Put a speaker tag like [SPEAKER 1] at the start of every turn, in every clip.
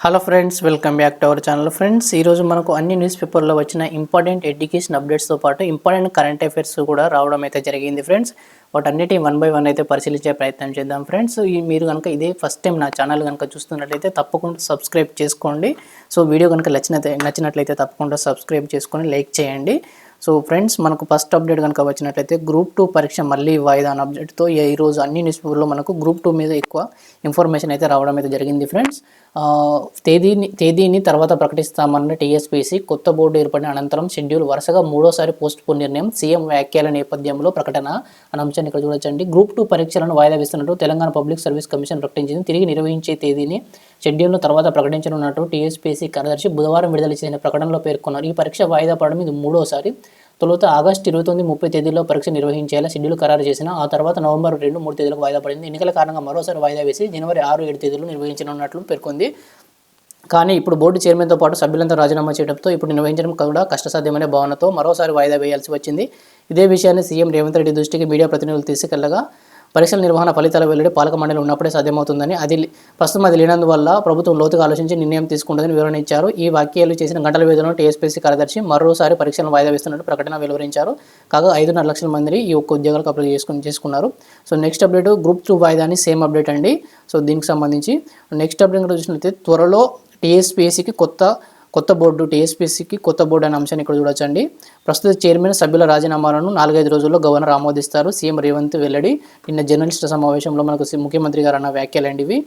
[SPEAKER 1] Hello friends welcome back to our channel friends ఈరోజు మనకు అన్ని న్యూస్ పేపర్లో వచ్చిన ఇంపార్టెంట్ ఎడ్యుకేషన్ అప్డేట్స్తో పాటు ఇంపార్టెంట్ కరెంట్ అఫైర్స్ కూడా రావడం అయితే జరిగింది ఫ్రెండ్స్ వాటన్నిటి వన్ బై వన్ అయితే పరిశీలించే ప్రయత్నం చేద్దాం ఫ్రెండ్స్ మీరు కనుక ఇదే ఫస్ట్ టైం నా ఛానల్ కనుక చూస్తున్నట్లయితే తప్పకుండా సబ్స్క్రైబ్ చేసుకోండి. సో వీడియో కనుక నచ్చిన నచ్చినట్లయితే తప్పకుండా సబ్స్క్రైబ్ చేసుకొని లైక్ చేయండి. సో ఫ్రెండ్స్ మనకు ఫస్ట్ అప్డేట్ కనుక వచ్చినట్లయితే గ్రూప్ టూ పరీక్ష మళ్ళీ వాయిదా అనే అప్డేట్తో ఈరోజు అన్ని న్యూస్ పేపర్లో మనకు గ్రూప్ టూ మీద ఎక్కువ ఇన్ఫర్మేషన్ అయితే రావడం అయితే జరిగింది ఫ్రెండ్స్. తేదీని తేదీని తర్వాత ప్రకటిస్తామన్న టీఎస్పీసీ కొత్త బోర్డు ఏర్పడిన అనంతరం షెడ్యూల్ వరుసగా మూడోసారి పోస్ట్ పోన్ నిర్ణయం సీఎం వ్యాఖ్యల నేపథ్యంలో ప్రకటన అనే అంశాన్ని ఇక్కడ చూడొచ్చండి. గ్రూప్ టూ పరీక్షలను వాయిదా వేస్తున్నట్టు తెలంగాణ పబ్లిక్ సర్వీస్ కమిషన్ ప్రకటించింది. తిరిగి నిర్వహించే తేదీని షెడ్యూల్ను తర్వాత ప్రకటించనున్నట్టు టీఎస్పీసీ కార్యదర్శి బుధవారం విడుదల చేసిన ప్రకటనలో పేర్కొన్నారు. ఈ పరీక్ష వాయిదా పడడం ఇది మూడోసారి. తొలుత ఆగస్టు ఇరవై తొమ్మిది ముప్పై తేదీలో పరీక్ష నిర్వహించేలా షెడ్యూల్ ఖరారు చేసిన ఆ తర్వాత నవంబర్ రెండు మూడు తేదీలకు వాయిదా పడింది. ఎన్నికల కారణంగా మరోసారి వాయిదా వేసి జనవరి ఆరు ఏడు తేదీలో నిర్వహించనున్నట్లు పేర్కొంది. కానీ ఇప్పుడు బోర్డు చైర్మన్తో పాటు సభ్యులంతా రాజీనామా చేయడంతో ఇప్పుడు నిర్వహించడం కూడా కష్టసాధ్యమనే భావనతో మరోసారి వాయిదా వేయాల్సి వచ్చింది. ఇదే విషయాన్ని సీఎం రేవంత్ రెడ్డి దృష్టికి మీడియా ప్రతినిధులు తీసుకెళ్ళగా పరీక్షల నిర్వహణ ఫలితాల వెల్లడి పాలక మండలి ఉన్నప్పుడే సాధ్యమవుతుందని అది ప్రస్తుతం అది లేనందువల్ల ప్రభుత్వం లోతుగా ఆలోచించి నిర్ణయం తీసుకుంటుందని వివరణ ఇచ్చారు. ఈ వ్యాఖ్యలు చేసిన గంటల వ్యవధిలో టీఎస్పీసీ కార్యదర్శి మరోసారి పరీక్షలను వాయిదా వేస్తున్నట్టు ప్రకటన వెలువరించారు. కాగా ఐదున్నర లక్షల మంది ఈ ఒక్క ఉద్యోగాలకు అప్లై చేసుకుని చేసుకున్నారు. So next update group two వాయిదాని same update అండి. సో దీనికి సంబంధించి నెక్స్ట్ అప్డేట్ కనుక చూసినట్లయితే త్వరలో టీఎస్పీఎస్సీకి కొత్త కొత్త బోర్డు టీఎస్పీసీకి కొత్త బోర్డు అనే అంశాన్ని ఇక్కడ చూడొచ్చండి. ప్రస్తుత చైర్మన్ సభ్యుల రాజీనామాలను నాలుగైదు రోజుల్లో గవర్నర్ ఆమోదిస్తారు. సీఎం రేవంత్ వెల్లడి. నిన్న జర్నలిస్టుల సమావేశంలో మనకు ముఖ్యమంత్రి గారు అన్న వ్యాఖ్యలండి ఇవి.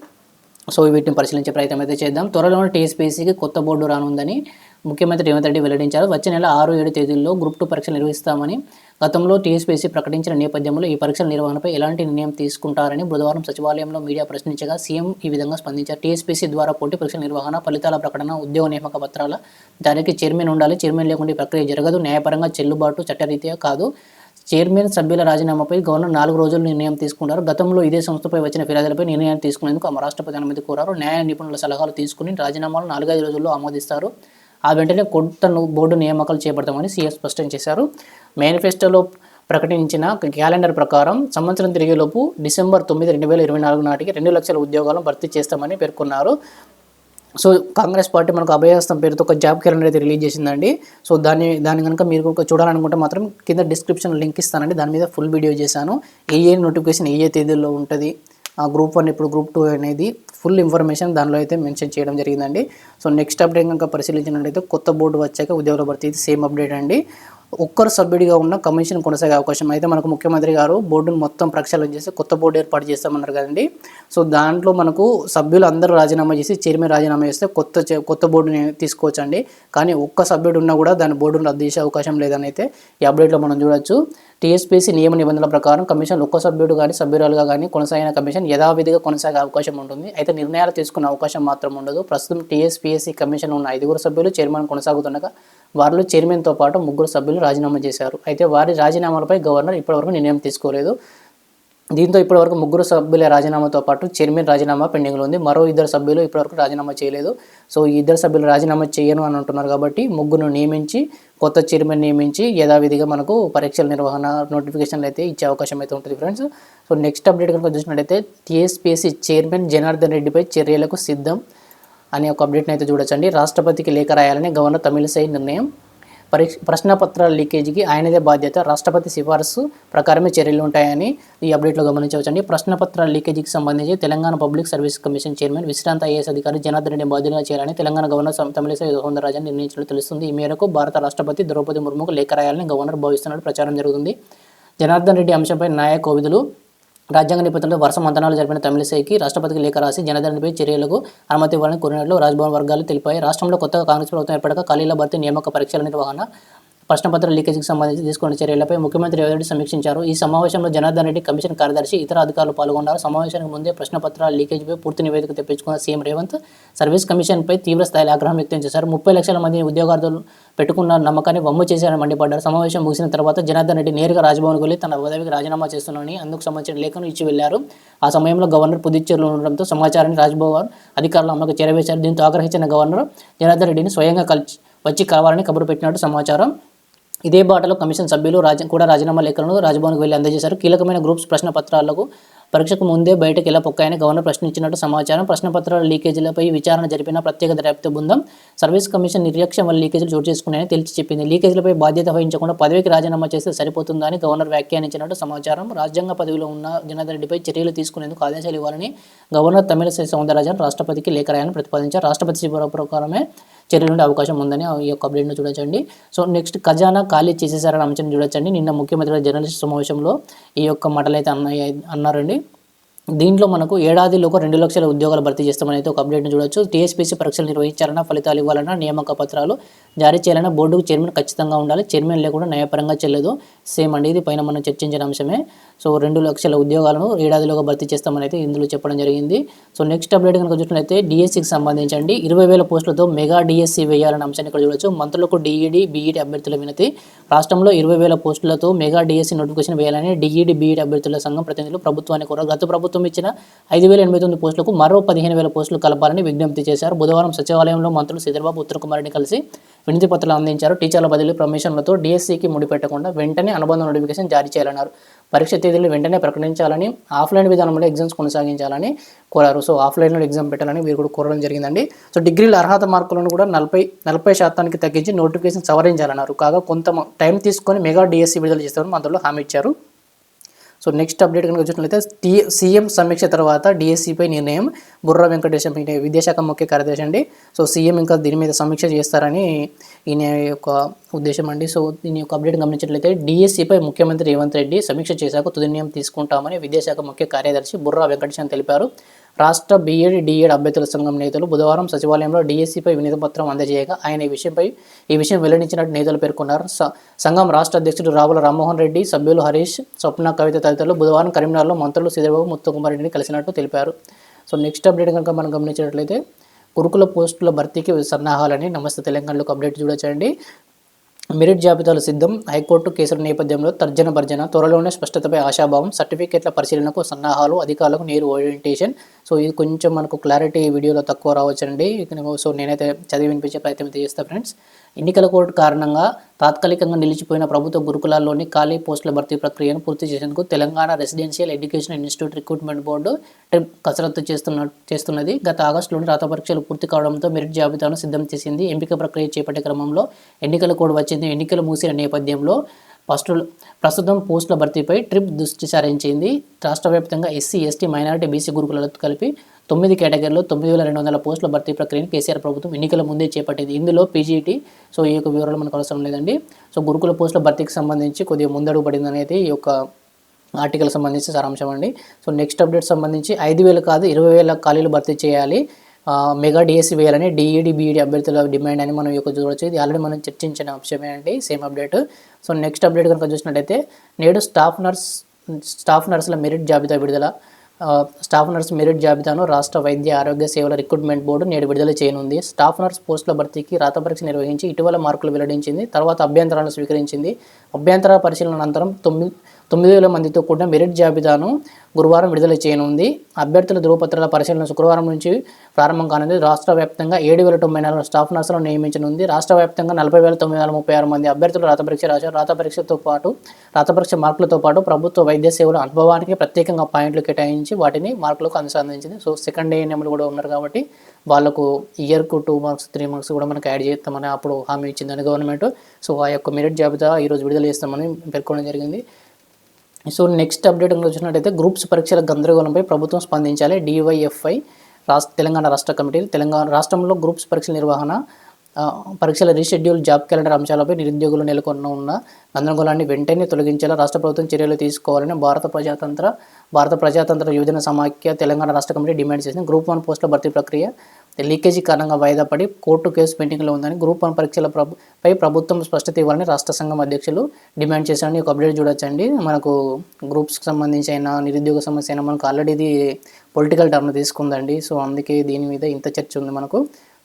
[SPEAKER 1] సో వీటిని పరిశీలించే ప్రయత్నం అయితే చేద్దాం. త్వరలోనే టీఎస్పీసీకి కొత్త బోర్డు రానుందని ముఖ్యమంత్రి రేవంత్ రెడ్డి వెల్లడించారు. వచ్చే నెల ఆరు ఏడు తేదీల్లో గ్రూప్ టూ పరీక్షలు నిర్వహిస్తామని గతంలో టీఎస్పీసీ ప్రకటించిన నేపథ్యంలో ఈ పరీక్షల నిర్వహణపై ఎలాంటి నిర్ణయం తీసుకుంటారని బుధవారం సచివాలయంలో మీడియా ప్రశ్నించగా సీఎం ఈ విధంగా స్పందించారు. టీఎస్పీసీ ద్వారా పోటీ పరీక్షల నిర్వహణ ఫలితాల ప్రకటన ఉద్యోగ నియామక పత్రాల దానికి చైర్మన్ ఉండాలి. చైర్మన్ లేకుండా ఈ ప్రక్రియ జరగదు. న్యాయపరంగా చెల్లుబాటు చట్టరీత్యా కాదు. చైర్మన్ సభ్యుల రాజీనామాపై గవర్నర్ నాలుగు రోజులు నిర్ణయం తీసుకున్నారు. గతంలో ఇదే సంస్థపై వచ్చిన ఫిర్యాదులపై నిర్ణయం తీసుకునేందుకు ఆ రాష్ట్రపతి అనుమతి కోరారు. న్యాయ నిపుణుల సలహాలు తీసుకుని రాజీనామాలు నాలుగైదు రోజుల్లో ఆమోదిస్తారు. ఆ వెంటనే కొత్త బోర్డు నియామకాలు చేపడతామని సీఎం స్పష్టం చేశారు. మేనిఫెస్టోలో ప్రకటించిన క్యాలెండర్ ప్రకారం సంవత్సరం తిరిగేలోపు డిసెంబర్ తొమ్మిది రెండు వేల ఇరవై నాలుగు నాటికి రెండు లక్షల ఉద్యోగాలను భర్తీ చేస్తామని పేర్కొన్నారు. సో కాంగ్రెస్ పార్టీ మనకు అభయహస్తం పేరుతో ఒక జాబ్ క్యాలెండర్ అయితే రిలీజ్ చేసిందండి. సో దాన్ని దాన్ని కనుక మీరు కనుక చూడాలనుకుంటే మాత్రం కింద డిస్క్రిప్షన్ లింక్ ఇస్తానండి. దాని మీద ఫుల్ వీడియో చేశాను. ఏ ఏ నోటిఫికేషన్ ఏ ఏ తేదీల్లో ఉంటుంది ఆ గ్రూప్ వన్ ఇప్పుడు గ్రూప్ టూ అనేది ఫుల్ ఇన్ఫర్మేషన్ దానిలో అయితే మెన్షన్ చేయడం జరిగిందండి. సో నెక్స్ట్ అప్డేట్ కనుక పరిశీలించినట్లయితే కొత్త బోర్డు వచ్చాక ఉద్యోగుల భర్తీ సేమ్ అప్డేట్ అండి. ఒక్కరు సభ్యుడిగా ఉన్న కమిషన్ కొనసాగే అవకాశం అయితే మనకు ముఖ్యమంత్రి గారు బోర్డును మొత్తం ప్రక్షాళన చేసి కొత్త బోర్డు ఏర్పాటు చేస్తామన్నారు కదండి. సో దాంట్లో మనకు సభ్యులు అందరూ రాజీనామా చేసి చైర్మన్ రాజీనామా చేస్తే కొత్త కొత్త బోర్డుని తీసుకోవచ్చండి. కానీ ఒక్క సభ్యుడు ఉన్నా కూడా దాని బోర్డును రద్దు చేసే అవకాశం లేదని అయితే ఈ అప్డేట్లో మనం చూడొచ్చు. టీఎస్పీసీ నియమ నిబంధనల ప్రకారం కమిషన్ ఒక్క సభ్యుడు కానీ సభ్యురాలుగా కానీ కొనసాగిన కమిషన్ యథావిధిగా కొనసాగే అవకాశం ఉంటుంది. అయితే నిర్ణయాలు తీసుకునే అవకాశం మాత్రం ఉండదు. ప్రస్తుతం టీఎస్పీఎస్సీ కమిషన్ ఉన్న ఐదుగురు సభ్యులు చైర్మన్ కొనసాగుతుండగా వారిలో చైర్మన్తో పాటు ముగ్గురు సభ్యులు రాజీనామా చేశారు. అయితే వారి రాజీనామాలపై గవర్నర్ ఇప్పటివరకు నిర్ణయం తీసుకోలేదు. దీంతో ఇప్పటివరకు ముగ్గురు సభ్యుల రాజీనామాతో పాటు చైర్మన్ రాజీనామా పెండింగ్లో ఉంది. మరో ఇద్దరు సభ్యులు ఇప్పటివరకు రాజీనామా చేయలేదు. సో ఈ ఇద్దరు సభ్యులు రాజీనామా చేయను అని అంటున్నారు కాబట్టి ముగ్గురు నియమించి కొత్త చైర్మన్ నియమించి యథావిధిగా మనకు పరీక్షల నిర్వహణ నోటిఫికేషన్లు అయితే ఇచ్చే అవకాశం అయితే ఉంటుంది ఫ్రెండ్స్. సో నెక్స్ట్ అప్డేట్ కనుక చూసినట్టయితే టీఎస్పీఎస్సీ చైర్మన్ జనార్దన్ రెడ్డిపై చర్యలకు సిద్ధం. అనే ఒక అప్డేట్ని అయితే చూడొచ్చండి. రాష్ట్రపతికి లేఖ రాయాలని గవర్నర్ తమిళసై నిర్ణయం. పరీక్ష ప్రశ్నపత్రాల లీకేజీకి ఆయనదే బాధ్యత. రాష్ట్రపతి సిఫారసు ప్రకారమే చర్యలు ఉంటాయని ఈ అప్డేట్లో గమనించవచ్చండి. ప్రశ్నపత్రాల లీకేజీకి సంబంధించి Telangana public service commission chairman విశ్రాంత ఐఏఎస్ అధికారి జనార్దన్ రెడ్డి బాధ్యతగా చేయాలని తెలంగాణ గవర్నర్ తమిళసై సౌందరరాజన్ నిర్ణయించినట్లు తెలుస్తుంది. ఈ మేరకు భారత రాష్ట్రపతి ద్రౌపది ముర్ముకు లేఖ రాయాలని గవర్నర్ భావిస్తున్నట్టు ప్రచారం జరుగుతుంది. జనార్దన్ రెడ్డి అంశంపై న్యాయ కోవిదులు రాజ్యాంగ నిబంధనలు వరుస మంతనాలు జరిపిన తమిళసైకి రాష్ట్రపతికి లేఖ రాసి జనధరణపై చర్యలకు అనుమతి ఇవ్వాలని కోరినట్లు రాజ్భవన్ వర్గాలు తెలిపాయి. రాష్ట్రంలో కొత్తగా కాంగ్రెస్ ప్రభుత్వం ఏర్పడక ఖాళీల భర్తీ నియామక పరీక్షల నిర్వహణ ప్రశ్నపత్ర లీకేజీకి సంబంధించి తీసుకున్న చర్యలపై ముఖ్యమంత్రి రేవంత్ సమీక్షించారు. ఈ సమావేశంలో జనార్దన్ రెడ్డి కమిషన్ కార్యదర్శి ఇతర అధికారులు పాల్గొన్నారు. సమావేశానికి ముందే ప్రశ్నపత్రాల లీకేజీపై పూర్తి నివేదిక తెప్పించుకున్న సీఎం రేవంత్ సర్వీస్ కమిషన్పై తీవ్ర స్థాయిలో ఆగ్రహం వ్యక్తం చేశారు. ముప్పై లక్షల మంది ఉద్యోగార్థులు పెట్టుకున్న నమ్మకాన్ని వమ్ము చేశారని మండిపడ్డారు. సమావేశం ముగిసిన తర్వాత జనార్దన్ రెడ్డి నేరుగా రాజ్భవన్కు వెళ్ళి తన పదవికి రాజీనామా చేస్తున్నానని అందుకు సంబంధించిన లేఖను ఇచ్చి వెళ్ళారు. ఆ సమయంలో గవర్నర్ పుదుచ్చేరిలో ఉండడంతో సమాచారాన్ని రాజ్భవన్ అధికారులు అమలుకు చేరవేశారు. దీంతో ఆగ్రహించిన గవర్నర్ జనార్దన్ రెడ్డిని స్వయంగా కలిసి వచ్చి కావాలని కబురు పెట్టినట్టు సమాచారం ఇదే బాటలో కమిషన్ సభ్యులు రాజ కూడా రాజీనామా లేఖలను రాజభవన్కు వెళ్ళి అందజేశారు. కీలకమైన గ్రూప్స్ ప్రశ్న పత్రాలకు పరీక్షకు ముందే బయటకు ఎలా పొక్కాయని గవర్నర్ ప్రశ్నించినట్టు సమాచారం. ప్రశ్నపత్రాల లీకేజీలపై విచారణ జరిపిన ప్రత్యేక దర్యాప్తు బృందం సర్వీస్ కమిషన్ నిర్లక్ష్యం వల్ల లీకేజీలు చోటు చేసుకున్నాయని తెలిసి చెప్పింది. లీకేజీలపై బాధ్యత వహించకుండా పదవికి రాజీనామా చేస్తే సరిపోతుందని గవర్నర్ వ్యాఖ్యానించినట్టు సమాచారం. రాజ్యాంగ పదవిలో ఉన్న జనార్దన్ రెడ్డిపై చర్యలు తీసుకునేందుకు ఆదేశాలు ఇవ్వాలని గవర్నర్ తమిళసై సౌందరరాజన్ రాష్ట్రపతికి లేఖ రాయాలని ప్రతిపాదించారు. రాష్ట్రపతి శిబిర ప్రకారమే చర్యలు ఉండే అవకాశం ఉందని ఈ యొక్క అప్డేట్ను చూడొచ్చండి. సో నెక్స్ట్ ఖజానా ఖాళీ చేసేసారని అంశం చూడొచ్చండి. నిన్న ముఖ్యమంత్రి జర్నలిస్ట్ సమావేశంలో ఈ యొక్క మాటలు అయితే అన్నాయి అన్నారండి. దీంట్లో మనకు ఏడాదిలోకి రెండు లక్షల ఉద్యోగాలు భర్తీ చేస్తామని అయితే ఒక అప్డేట్ని చూడొచ్చు. టీఎస్పీసీ పరీక్షలు నిర్వహించాలన్నా ఫలితాలు ఇవ్వాలన్నా నియామక పత్రాలు జారీ చేయాలన్నా బోర్డుకు చైర్మన్ ఖచ్చితంగా ఉండాలి. చైర్మన్ లేకుండా న్యాయపరంగా చెల్లదు. సేమ్ అండి ఇది పైన మనం చర్చించిన అంశమే. సో రెండు లక్షల ఉద్యోగాలను ఏడాదిలోగా భర్తీ చేస్తామని అయితే ఇందులో చెప్పడం జరిగింది. సో నెక్స్ట్ అప్డేట్ కనుక చూసినట్లయితే డిఎస్సికి సంబంధించి ఇరవై వేల పోస్టులతో మెగా డిఎస్సి వేయాలన్న అంశాన్ని ఇక్కడ చూడొచ్చు. మంత్రులకు డిఈడి బీఈడి అభ్యర్థుల వినతి. రాష్ట్రంలో ఇరవై వేల పోస్టులతో మెగా డిఎస్సి నోటిఫికేషన్ వేయాలని డిఈడి బీఈడి అభ్యర్థుల సంఘం ప్రతినిధులు ప్రభుత్వాన్ని కోరారు గత ప్రభుత్వం ఇచ్చిన ఐదు వేల ఎనభై తొమ్మిది పోస్టులకు మరో పదిహేను వేల పోస్టులు కలపాలని విజ్ఞప్తి చేశారు. బుధవారం సచివాలయంలో మంత్రులు శ్రీధర్బాబు ఉత్తరకుమారిని కలిసి వినతి పత్రాలు అందించారు. టీచర్ల బదిలీ ప్రమోషన్లతో డిఎస్సికి ముడిపెట్టకుండా వెంటనే అనుబంధ నోటిఫికేషన్ జారీ చేయాలన్నారు. పరీక్ష తేదీలు వెంటనే ప్రకటించాలని ఆఫ్లైన్ విధానంలో ఎగ్జామ్స్ కొనసాగించాలని కోరారు. సో ఆఫ్లైన్లో ఎగ్జామ్ పెట్టాలని వీరు కూడా కోరడం జరిగిందండి. సో డిగ్రీల అర్హత మార్కులను కూడా నలభై నలభై శాతానికి తగ్గించి నోటిఫికేషన్ సవరించాలన్నారు. కాగా కొంత టైం తీసుకొని మెగా డిఎస్సి విడుదల చేస్తామని మంత్రులు హామీ ఇచ్చారు. సో నెక్స్ట్ అప్డేట్ కనుక వచ్చినట్లయితే టీ సీఎం సమీక్ష తర్వాత డిఎస్సిపై నిర్ణయం బుర్రా వెంకటేశం విద్యాశాఖ ముఖ్య కార్యదర్శి అండి. సో సీఎం ఇంకా దీని మీద సమీక్ష చేస్తారని ఈయన యొక్క ఉద్దేశం అండి. సో దీని యొక్క అప్డేట్ గమనించినట్లయితే డిఎస్సిపై ముఖ్యమంత్రి రేవంత్ రెడ్డి సమీక్ష చేశాక తుది నిర్ణయం తీసుకుంటామని విద్యాశాఖ ముఖ్య కార్యదర్శి బుర్రా వెంకటేశం తెలిపారు. రాష్ట్ర బీఎడ్ డిఎడ్ అభ్యర్థుల సంఘం నేతలు బుధవారం సచివాలయంలో డిఎస్సిపై వినతి పత్రం అందజేయగా ఆయన ఈ విషయంపై ఈ విషయం వెల్లడించినట్టు నేతలు పేర్కొన్నారు. స- సంఘం రాష్ట్ర అధ్యక్షుడు రావుల రామ్మోహన్ రెడ్డి సభ్యులు హరీష్ స్వప్న కవిత తదితరులు బుధవారం కరీంనగర్లో మంత్రులు శ్రీధరబాబు ముత్తుకుమార్ రెడ్డిని కలిసినట్టు తెలిపారు. సో నెక్స్ట్ అప్డేట్ కనుక మనం గమనించినట్లయితే గురుకుల పోస్టుల భర్తీకి సన్నాహాలని నమస్తే తెలంగాణలోకి అప్డేట్ చూడొచ్చండి. మెరిట్ జాబితాలు సిద్ధం. హైకోర్టు కేసుల నేపథ్యంలో తర్జన భర్జన త్వరలోనే స్పష్టతపై ఆశాభావం సర్టిఫికేట్ల పరిశీలనకు సన్నాహాలు అధికారులకు నేరు ఓరియంటేషన్. సో ఇది కొంచెం మనకు క్లారిటీ వీడియోలో తక్కువ రావచ్చండి. సో నేనైతే చదివి వినిపించే ప్రయత్నం అయితే చేస్తాను ఫ్రెండ్స్. ఎన్నికల కోర్టు కారణంగా తాత్కాలికంగా నిలిచిపోయిన ప్రభుత్వ గురుకులాల్లోని ఖాళీ పోస్టుల భర్తీ ప్రక్రియను పూర్తి చేసేందుకు Telangana residential education institute recruitment board trip కసరత్తు చేస్తున్న చేస్తున్నది. గత ఆగస్టులోని రాత పరీక్షలు పూర్తి కావడంతో మెరిట్ జాబితాను సిద్ధం చేసింది. ఎంపిక ప్రక్రియ చేపట్టే క్రమంలో ఎన్నికల కోడ్ వచ్చింది. ఎన్నికలు మూసిన నేపథ్యంలో ఫస్ట్ ప్రస్తుతం పోస్టుల భర్తీపై ట్రిప్ దృష్టి సారించింది రాష్ట్ర వ్యాప్తంగా ఎస్సీ ఎస్టీ మైనారిటీ బీసీ గురుకులతో కలిపి తొమ్మిది కేటగిరీలో తొమ్మిది వేల రెండు వందల పోస్టుల భర్తీ ప్రక్రియను కేసీఆర్ ప్రభుత్వం ఎన్నికల ముందే చేపట్టింది. ఇందులో పీజీటీ సో ఈ యొక్క వివరాలు మనకు అవసరం లేదండి. సో గురుకుల పోస్టుల భర్తీకి సంబంధించి కొద్దిగా ముందడుగు పడింది అనేది ఈ యొక్క ఆర్టికల్ సంబంధించి సారాంశం అండి. సో నెక్స్ట్ అప్డేట్ సంబంధించి ఐదు వేలు కాదు ఇరవై వేల ఖాళీలు భర్తీ చేయాలి. మెగా డిఎస్సి వేయాలని డిఈడి బీఈడి అభ్యర్థుల డిమాండ్ అని మనం ఈ యొక్క చూడవచ్చు ఇది ఆల్రెడీ మనం చర్చించిన అంశమే అండి same update so next update కనుక చూసినట్టయితే నేడు స్టాఫ్ నర్స్ స్టాఫ్ నర్సుల మెరిట్ జాబితా విడుదల. స్టాఫ్ నర్స్ మెరిట్ జాబితాను రాష్ట్ర వైద్య ఆరోగ్య సేవల రిక్రూట్మెంట్ బోర్డు నేడు విడుదల చేయనుంది. స్టాఫ్ నర్స్ పోస్టుల భర్తీకి రాత పరీక్ష నిర్వహించి ఇటీవల మార్కులు వెల్లడించింది. తర్వాత అభ్యంతరాలను స్వీకరించింది. అభ్యంతర పరిశీలన అనంతరం తొమ్మిది తొమ్మిది వేల మందితో కూడిన మెరిట్ జాబితాను గురువారం విడుదల చేయనుంది. అభ్యర్థుల ధృవపత్రాల పరిశీలన శుక్రవారం నుంచి ప్రారంభం కానుంది. రాష్ట్ర వ్యాప్తంగా ఏడు వేల తొంభై నాలుగు స్టాఫ్ నర్సులను నియమించనుంది. రాష్ట్ర వ్యాప్తంగా నలభై వేల తొమ్మిది వందల ముప్పై ఆరు మంది అభ్యర్థులు రాత పరీక్ష రాశారు. రాత పరీక్షతో పాటు రాత పరీక్ష మార్కులతో పాటు ప్రభుత్వ వైద్య సేవల అనుభవానికి ప్రత్యేకంగా పాయింట్లు కేటాయించి వాటిని మార్కులకు అనుసంధించింది సో సెకండ్ ఏఎన్ఎంలు కూడా ఉన్నారు కాబట్టి వాళ్ళకు ఇయర్కు టూ మార్క్స్ త్రీ మార్క్స్ కూడా మనకు యాడ్ చేస్తామని అప్పుడు హామీ ఇచ్చిందని గవర్నమెంట్. సో ఆ యొక్క మెరిట్ జాబితా ఈరోజు విడుదల చేస్తామని పేర్కొనడం జరిగింది. సో నెక్స్ట్ అప్డేట్ వచ్చినట్టయితే గ్రూప్స్ పరీక్షల గందరగోళంపై ప్రభుత్వం స్పందించాలి. డివైఎఫ్ఐ రాష్ట్ర తెలంగాణ రాష్ట్ర కమిటీ తెలంగాణ రాష్ట్రంలో గ్రూప్స్ పరీక్షల నిర్వహణ పరీక్షల రీషెడ్యూల్ జాబ్ క్యాలెండర్ అంశాలపై నిరుద్యోగులు నెలకొన్న ఉన్న గందరగోళాన్ని వెంటనే తొలగించేలా రాష్ట్ర ప్రభుత్వం చర్యలు తీసుకోవాలని భారత ప్రజాతంత్ర భారత ప్రజాతంత్ర యువజన సమాఖ్య తెలంగాణ రాష్ట్ర కమిటీ డిమాండ్ చేసింది. గ్రూప్ వన్ పోస్టుల భర్తీ ప్రక్రియ లీకేజీ కారణంగా వాయిదా పడి కోర్టు కేసు పెండింగ్లో ఉందని గ్రూప్ వన్ పరీక్షల పై ప్రభుత్వం స్పష్టత ఇవ్వాలని రాష్ట్ర సంఘం అధ్యక్షులు డిమాండ్ చేశారని ఒక అప్డేట్ చూడొచ్చండి. మనకు గ్రూప్స్కి సంబంధించి అయినా నిరుద్యోగ సమస్య అయినా మనకు ఆల్రెడీ ఇది పొలిటికల్ టర్మ్ తీసుకుందండి. సో అందుకే దీని మీద ఇంత చర్చ ఉంది మనకు.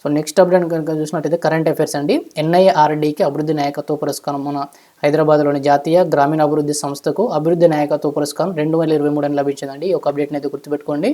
[SPEAKER 1] సో నెక్స్ట్ అప్డేట్ కనుక చూసినట్టయితే కరెంట్ అఫైర్స్ అండి. ఎన్ఐఆర్డీకి అభివృద్ధి నాయకత్వ పురస్కారం మన హైదరాబాద్లోని జాతీయ గ్రామీణ అభివృద్ధి సంస్థకు అభివృద్ధి నాయకత్వ పురస్కారం రెండు వేల ఇరవై మూడు అని లభించిందండి. ఈ ఒక అప్డేట్ని అయితే గుర్తుపెట్టుకోండి.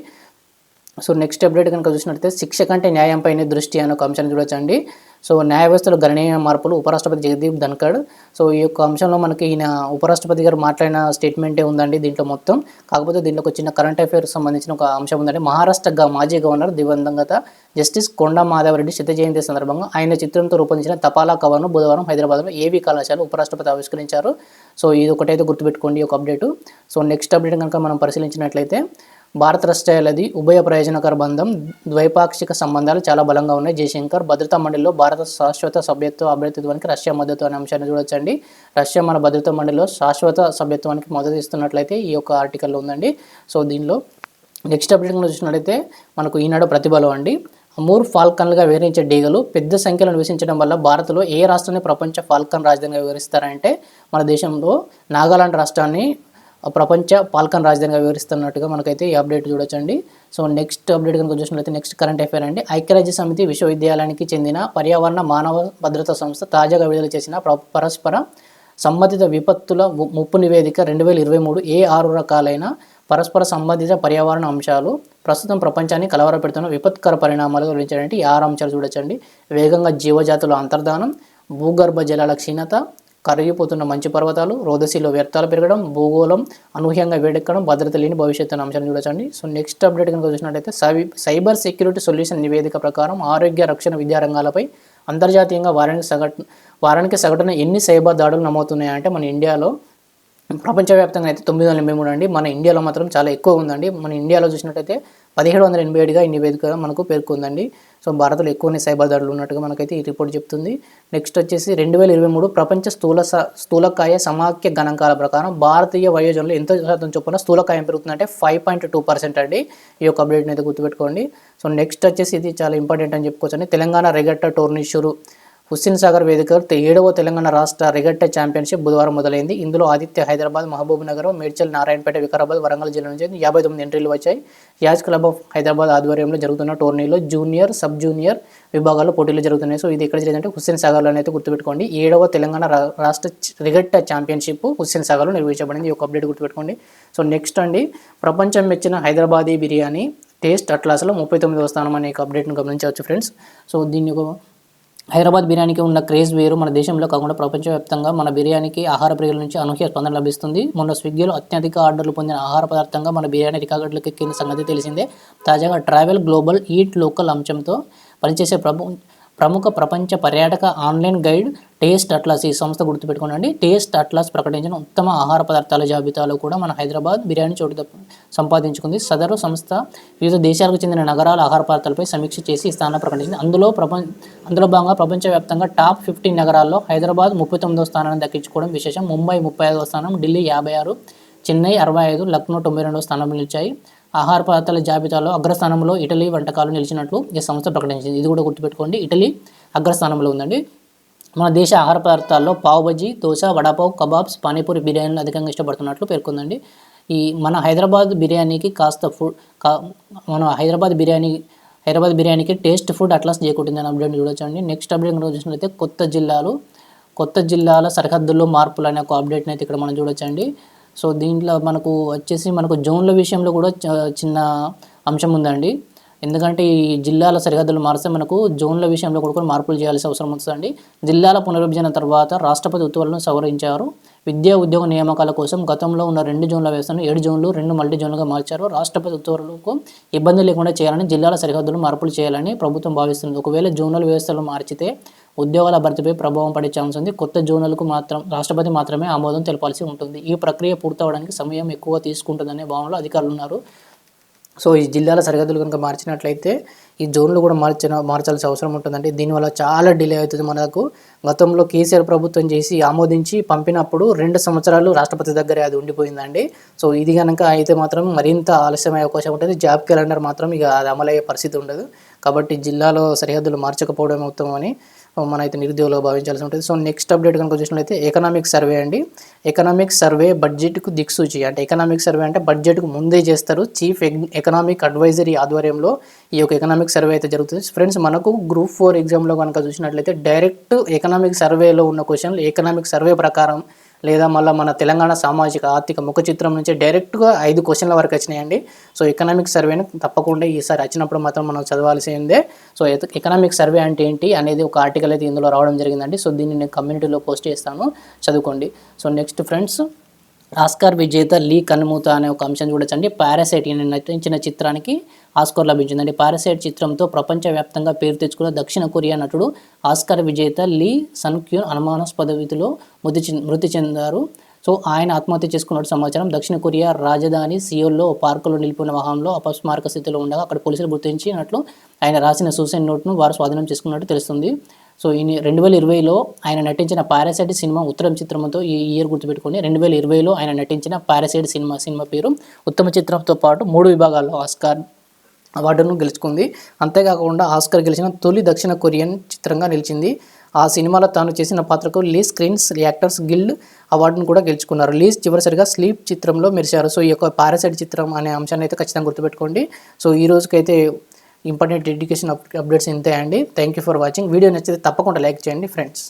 [SPEAKER 1] సో నెక్స్ట్ అప్డేట్ కనుక చూసినట్లయితే శిక్ష కంటే న్యాయంపైనే దృష్టి అనే ఒక అంశాన్ని చూడొచ్చండి. సో న్యాయ వ్యవస్థలో గణనీయ మార్పులు ఉపరాష్ట్రపతి జగదీప్ ధన్కడ్ సో ఈ యొక్క అంశంలో మనకి ఈయన ఉపరాష్ట్రపతి గారు మాట్లాడిన స్టేట్మెంటే ఉందండి దీంట్లో మొత్తం. కాకపోతే దీంట్లో ఒక చిన్న కరెంట్ అఫైర్స్ సంబంధించిన ఒక అంశం ఉందండి. మహారాష్ట్ర గ- మాజీ గవర్నర్ దివంగత జస్టిస్ కొండ మాధవరెడ్డి శత జయంతి సందర్భంగా ఆయన చిత్రంతో రూపొందించిన తపాలా కవర్ను బుధవారం హైదరాబాద్లో ఏవీ కళాశాల ఉపరాష్ట్రపతి ఆవిష్కరించారు. సో ఇది ఒకటైతే గుర్తుపెట్టుకోండి ఒక అప్డేట్. సో నెక్స్ట్ అప్డేట్ కనుక మనం పరిశీలించినట్లయితే భారత రష్యాలది ఉభయ ప్రయోజనకర బంధం ద్వైపాక్షిక సంబంధాలు చాలా బలంగా ఉన్నాయి. జయశంకర్ భద్రతా మండలిలో భారత శాశ్వత సభ్యత్వ అభ్యర్థిత్వానికి రష్యా మద్దతు అనే అంశాన్ని చూడొచ్చండి. రష్యా మన భద్రతా మండలిలో శాశ్వత సభ్యత్వానికి మద్దతు ఇస్తున్నట్లయితే ఈ యొక్క ఆర్టికల్లో ఉందండి. సో దీనిలో నెక్స్ట్ అప్డేట్ చూసినట్లయితే మనకు ఈనాడు ప్రతిభలో అండి. అమూర్ ఫాల్కన్లుగా వివరించే డీగలు పెద్ద సంఖ్యలో నివసించడం వల్ల భారత్లో ఏ రాష్ట్రాన్ని ప్రపంచ ఫాల్కన్ రాజధానిగా వివరిస్తారంటే మన దేశంలో నాగాలాండ్ రాష్ట్రాన్ని ప్రపంచ పాల్కన్ రాజధానిగా వివరిస్తున్నట్టుగా మనకైతే ఈ అప్డేట్ చూడొచ్చండి. సో నెక్స్ట్ అప్డేట్ కనుక చూసినట్లయితే నెక్స్ట్ కరెంట్ అఫైర్ అండి. ఐక్యరాజ్య సమితి విశ్వవిద్యాలయానికి చెందిన పర్యావరణ మానవ భద్రతా సంస్థ తాజాగా విడుదల చేసిన పరస్పర సంబంధిత విపత్తుల ము- ముప్పు నివేదిక రెండు వేల ఇరవై మూడు ఏ ఆరు రకాలైన పరస్పర సంబంధిత పర్యావరణ అంశాలు ప్రస్తుతం ప్రపంచాన్ని కలవరపెడుతున్న విపత్కర పరిణామాలు గురించడానికి ఈ ఆరు అంశాలు చూడొచ్చండి. వేగంగా జీవజాతుల అంతర్ధానం భూగర్భ జలాల క్షీణత కరిగిపోతున్న మంచు పర్వతాలు రోదసిలో వ్యర్థాలు పెరగడం భూగోళం అనూహ్యంగా వేడెక్కడం భద్రత లేని భవిష్యత్తు అనే అంశాన్ని చూడొచ్చండి. సో నెక్స్ట్ అప్డేట్ కనుక చూసినట్టయితే సై సైబర్ సెక్యూరిటీ సొల్యూషన్ నివేదిక ప్రకారం ఆరోగ్య రక్షణ విద్యా రంగాలపై అంతర్జాతీయంగా వారానికి సగటు వారానికి సగటున ఎన్ని సైబర్ దాడులు నమోతున్నాయంటే మన ఇండియాలో ప్రపంచవ్యాప్తంగా అయితే తొమ్మిది వందల ఎనభై మూడు అండి. మన ఇండియాలో మాత్రం చాలా ఎక్కువ ఉందండి. మన ఇండియాలో చూసినట్టయితే పదిహేడు వందల ఎనభై ఏడుగా ఈ నివేదిక మనకు పేర్కొందండి. సో భారత్లో ఎక్కువనే సైబర్ దాడులు ఉన్నట్టుగా మనకైతే ఈ రిపోర్ట్ చెప్తుంది. నెక్స్ట్ వచ్చేసి రెండు వేల ఇరవై మూడు ప్రపంచ స్థూల స- స్థూలకాయ సమాఖ్య గణాంకాల ప్రకారం భారతీయ వయోజనులు ఎంత శాతం చొప్పున స్థూలకాయం పెరుగుతుందంటే ఫైవ్ పాయింట్ టూ పర్సెంట్ అండి. ఈ యొక్క అప్డేట్ని అయితే గుర్తుపెట్టుకోండి. సో నెక్స్ట్ వచ్చేసి ఇది చాలా ఇంపార్టెంట్ అని చెప్పుకోవచ్చండి. తెలంగాణ రెగట్ట టోర్నీ షురు హుస్సేన్ సాగర్ వేదిక ఏడవ తెలంగాణ రాష్ట్ర రిగట్ట ఛాంపియన్షిప్ బుధవారం మొదలైంది. ఇందులో ఆదిత్య హైదరాబాద్ మహబూబ్ నగర్ మేడ్చల్ నారాయణపేట వికారాబాద్ వరంగల్ జిల్లా నుంచి యాభై తొమ్మిది ఎంట్రీలు వచ్చాయి. యాజ్ క్లబ్ ఆఫ్ హైదరాబాద్ ఆధ్వర్యంలో జరుగుతున్న టోర్నీలో జూనియర్ సబ్ జూనియర్ విభాగాల్లో పోటీలు జరుగుతున్నాయి. సో ఇది ఎక్కడ జరిగిందంటే హుస్సేన్ సాగర్లో అయితే గుర్తుపెట్టుకోండి. ఏడవ తెలంగాణ రాష్ట్ర రిగట్ట ఛాంపియన్షిప్ హుస్సేన్ సాగర్లో నిర్వహించబడింది. ఈ ఒక అప్డేట్ గుర్తుపెట్టుకోండి. సో నెక్స్ట్ అండి ప్రపంచం మెచ్చిన హైదరాబాదీ బిర్యానీ టేస్ట్ అట్లాస్లో ముప్పై తొమ్మిదవ స్థానం అనే ఒక అప్డేట్ను గమనించవచ్చు ఫ్రెండ్స్. సో దీన్ని ఒక హైదరాబాద్ బిర్యానీకి ఉన్న క్రేజ్ వేరు. మన దేశంలో కాకుండా ప్రపంచవ్యాప్తంగా మన బిర్యానీకి ఆహార ప్రియుల నుంచి అనూహ్య స్పందన లభిస్తుంది. మొన్న స్విగ్గీలో అత్యధిక ఆర్డర్లు పొందిన ఆహార పదార్థంగా మన బిర్యానీ రికార్డులకు ఎక్కిన సంగతి తెలిసిందే. తాజాగా ట్రావెల్ గ్లోబల్ ఈట్ లోకల్ అంశంతో పనిచేసే ప్రభు ప్రముఖ ప్రపంచ పర్యాటక ఆన్లైన్ గైడ్ టేస్ట్ అట్లాస్ ఈ సంస్థ గుర్తుపెట్టుకోనండి. టేస్ట్ అట్లాస్ ప్రకటించిన ఉత్తమ ఆహార పదార్థాల జాబితాలో కూడా మన హైదరాబాద్ బిర్యానీ చోటు సంపాదించుకుంది. సదరు సంస్థ వివిధ దేశాలకు చెందిన నగరాల ఆహార పదార్థాలపై సమీక్ష చేసి ఈ స్థానం ప్రకటించింది. అందులో ప్రపంచ అందులో భాగంగా ప్రపంచవ్యాప్తంగా టాప్ ఫిఫ్టీన్ నగరాల్లో హైదరాబాద్ ముప్పై తొమ్మిదో స్థానాన్ని దక్కించుకోవడం విశేషం. ముంబై ముప్పై ఐదవ స్థానం ఢిల్లీ యాభై ఆరు చెన్నై అరవై ఐదు లక్నో తొంభై రెండవ స్థానంలో నిలిచాయి. ఆహార పదార్థాల జాబితాలో అగ్రస్థానంలో ఇటలీ వంటకాలు నిలిచినట్లు ఈ సంస్థ ప్రకటించింది. ఇది కూడా గుర్తుపెట్టుకోండి. ఇటలీ అగ్రస్థానంలో ఉందండి. మన దేశ ఆహార పదార్థాల్లో పావ్ బజ్జీ దోశ వడాపావ్ కబాబ్స్ పానీపూరి బిర్యానీలు అధికంగా ఇష్టపడుతున్నట్లు పేర్కొందండి. ఈ మన హైదరాబాద్ బిర్యానీకి కాస్త ఫుడ్ కా మన హైదరాబాద్ బిర్యానీ హైదరాబాద్ బిర్యానీకి టేస్ట్ ఫుడ్ అట్లాస్ చేయకుంటుందని అప్డేట్ చూడొచ్చండి. నెక్స్ట్ అప్డేట్ కనుక చూసినట్లయితే కొత్త జిల్లాలు కొత్త జిల్లాల సరిహద్దుల్లో మార్పులు అనే ఒక అప్డేట్ని అయితే ఇక్కడ మనం చూడొచ్చండి. సో దీంట్లో మనకు వచ్చేసి మనకు జోన్ల విషయంలో కూడా చిన్న అంశం ఉందండి. ఎందుకంటే ఈ జిల్లాల సరిహద్దులు మారిస్తే మనకు జోన్ల విషయంలో కూడా కొన్ని మార్పులు చేయాల్సిన అవసరం వస్తుందండి. జిల్లాల పునర్విభజన తర్వాత రాష్ట్రపతి ఉత్తర్వులను సవరించారు. విద్యా ఉద్యోగ నియామకాల కోసం గతంలో ఉన్న రెండు జోన్ల వ్యవస్థను ఏడు జోన్లు రెండు మల్టీ జోన్లుగా మార్చారు. రాష్ట్రపతి ఉత్తర్వులకు ఇబ్బంది లేకుండా చేయాలని జిల్లాల సరిహద్దులు మార్పులు చేయాలని ప్రభుత్వం భావిస్తుంది. ఒకవేళ జోనల్ వ్యవస్థలు మార్చితే ఉద్యోగాల భర్తీపై ప్రభావం పడే ఛాన్స్ ఉంది. కొత్త జోన్లకు మాత్రం రాష్ట్రపతి మాత్రమే ఆమోదం తెలపాల్సి ఉంటుంది. ఈ ప్రక్రియ పూర్తవడానికి సమయం ఎక్కువ తీసుకుంటుందనే భావనలో అధికారులు ఉన్నారు. సో ఈ జిల్లాల సరిహద్దులు కనుక మార్చినట్లయితే ఈ జోన్లు కూడా మార్చిన మార్చాల్సిన అవసరం ఉంటుందండి. దీనివల్ల చాలా డిలే అవుతుంది మనకు. గతంలో కేసీఆర్ ప్రభుత్వం చేసి ఆమోదించి పంపినప్పుడు రెండు సంవత్సరాలు రాష్ట్రపతి దగ్గరే అది ఉండిపోయిందండి. సో ఇది కనుక అయితే మాత్రం మరింత ఆలస్యమయ్యే అవకాశం ఉంటుంది. జాబ్ క్యాలెండర్ మాత్రం ఇక అది అమలయ్యే పరిస్థితి ఉండదు. కాబట్టి జిల్లాలో సరిహద్దులు మార్చకపోవడం అని మన అయితే నిరుద్యోగులుగా భావించాల్సి ఉంటుంది. సో నెక్స్ట్ అప్డేట్ కనుక చూసినట్లయితే ఎకనామిక్ సర్వే అండి. ఎకనామిక్ సర్వే బడ్జెట్కు దిక్సూచి. అంటే ఎకనామిక్ సర్వే అంటే బడ్జెట్కు ముందే చేస్తారు చీఫ్ ఎకనామిక్ అడ్వైజరీ ఆధ్వర్యంలో ఈ యొక్క ఎకనామిక్ సర్వే అయితే జరుగుతుంది. ఫ్రెండ్స్ మనకు గ్రూప్ ఫోర్ ఎగ్జామ్లో కనుక చూసినట్లయితే డైరెక్ట్ ఎకనామిక్ సర్వేలో ఉన్న క్వశ్చన్లు ఎకనామిక్ సర్వే ప్రకారం లేదా మళ్ళీ మన తెలంగాణ సామాజిక ఆర్థిక ముఖ చిత్రం నుంచి డైరెక్ట్గా ఐదు క్వశ్చన్ల వరకు వచ్చినాయండి. సో ఎకనామిక్ సర్వేని తప్పకుండా ఈసారి వచ్చినప్పుడు మాత్రం మనం చదవాల్సిందే. సో ఎకనామిక్ సర్వే అంటే ఏంటి అనేది ఒక ఆర్టికల్ అయితే ఇందులో రావడం జరిగిందండి. సో దీన్ని నేను కమ్యూనిటీలో పోస్ట్ చేస్తాను. చదువుకోండి. సో నెక్స్ట్ ఫ్రెండ్స్ ఆస్కార్ విజేత లీ కన్మూత అనే ఒక అంశం చూడొచ్చండి. పారాసైట్ ఈయన నటించిన చిత్రానికి ఆస్కార్ లభించిందండి. పారాసైట్ చిత్రంతో ప్రపంచవ్యాప్తంగా పేరు తెచ్చుకున్న దక్షిణ కొరియా నటుడు ఆస్కార్ విజేత లీ సన్క్యూన్ అనుమానాస్పద విధిలో మృతి మృతి చెందారు. సో ఆయన ఆత్మహత్య చేసుకున్నట్టు సమాచారం. దక్షిణ కొరియా రాజధాని సియోల్లో ఓ పార్కులో నిలిపిన వాహనంలో అపస్మారక స్థితిలో ఉండగా అక్కడ పోలీసులు గుర్తించినట్లు ఆయన రాసిన సూసైడ్ నోట్ను వారు స్వాధీనం చేసుకున్నట్టు తెలుస్తుంది. సో ఈ రెండు వేల ఇరవైలో ఆయన నటించిన పారాసైట్ సినిమా ఉత్తరం చిత్రంతో ఈ ఇయర్ గుర్తుపెట్టుకొని రెండు వేల ఇరవైలో ఆయన నటించిన పారాసైట్ సినిమా సినిమా పేరు ఉత్తమ చిత్రంతో పాటు మూడు విభాగాల్లో ఆస్కార్ అవార్డును గెలుచుకుంది. అంతేకాకుండా ఆస్కార్ గెలిచిన తొలి దక్షిణ కొరియన్ చిత్రంగా నిలిచింది. ఆ సినిమాలో తాను చేసిన పాత్రకు లీ స్క్రీన్స్ యాక్టర్స్ గిల్డ్ అవార్డును కూడా గెలుచుకున్నారు. లీజ్ చివరిసరిగా స్లీప్ చిత్రంలో మెరిశారు. సో ఈ యొక్క పారాసైట్ చిత్రం అనే అంశాన్ని అయితే ఖచ్చితంగా గుర్తుపెట్టుకోండి. సో ఈ రోజుకైతే ఇంపార్టెంట్ ఎడ్యుకేషన్ అప్డేట్స్ ఇంతే అండి. Thank you for watching video నచ్చితే తప్పకుండా లైక్ చేయండి ఫ్రెండ్స్.